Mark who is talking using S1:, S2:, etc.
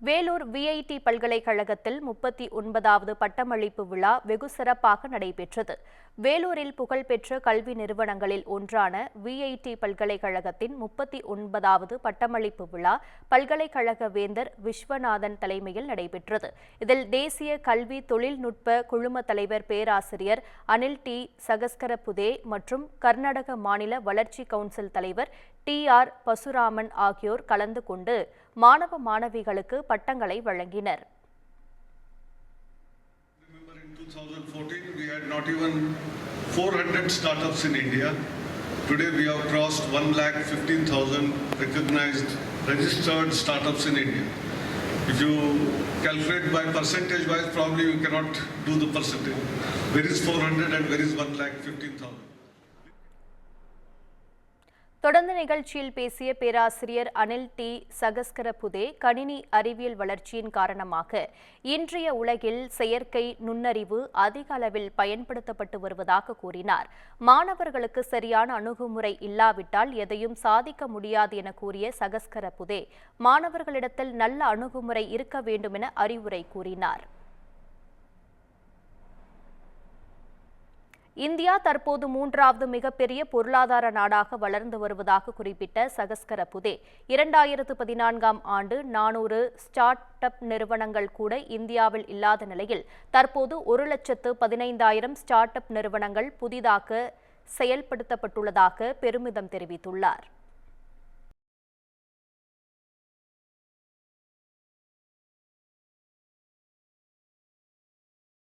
S1: Vellore VIT பல்கலைக்கழகத்தில் முப்பத்தி ஒன்பதாவது பட்டமளிப்பு விழா வெகு சிறப்பாக நடைபெற்றது. வேலூரில் புகழ்பெற்ற கல்வி நிறுவனங்களில் ஒன்றான விஐடி பல்கலைக்கழகத்தின் முப்பத்தி ஒன்பதாவது பட்டமளிப்பு விழா பல்கலைக்கழக வேந்தர் விஸ்வநாதன் தலைமையில் நடைபெற்றது. இதில் தேசிய கல்வி தொழில்நுட்ப குழும தலைவர் பேராசிரியர் அனில் டி. சகஸ்கரபுதே மற்றும் கர்நாடக மாநில வளர்ச்சி கவுன்சில் தலைவர் டி. ஆர். பசுராமன் ஆகியோர் கலந்து கொண்டு மாணவ மாணவிகளுக்கு பட்டங்களை வழங்கினர்
S2: Today we have crossed 1,15,000 recognized registered startups in India. If you calculate by percentage wise, probably you cannot do the percentage. Where is 400 and where is 1,15,000?
S1: தொடர்ந்து நிகழ்ச்சியில் பேசிய பேராசிரியர் அனில் டி. சகஸ்கரபுதே கணினி அறிவியல் வளர்ச்சியின் காரணமாக இன்றைய உலகில் செயற்கை நுண்ணறிவு அதிக அளவில் பயன்படுத்தப்பட்டு வருவதாக கூறினார். மாணவர்களுக்கு சரியான அணுகுமுறை இல்லாவிட்டால் எதையும் சாதிக்க முடியாது என கூறிய சகஸ்கரபுதே மாணவர்களிடத்தில் நல்ல அணுகுமுறை இருக்க வேண்டும் என அறிவுரை கூறினார். இந்தியா தற்போது மூன்றாவது மிகப்பெரிய பொருளாதார நாடாக வளர்ந்து வருவதாக குறிப்பிட்ட சகஸ்கர புதே. இரண்டாயிரத்து பதினான்காம் ஆண்டு நானூறு ஸ்டார்ட் அப் நிறுவனங்கள் கூட இந்தியாவில் இல்லாத நிலையில் தற்போது ஒரு லட்சத்து பதினைந்தாயிரம் ஸ்டார்ட் அப் நிறுவனங்கள் புதிதாக செயல்படுத்தப்பட்டுள்ளதாக பெருமிதம் தெரிவித்துள்ளார்.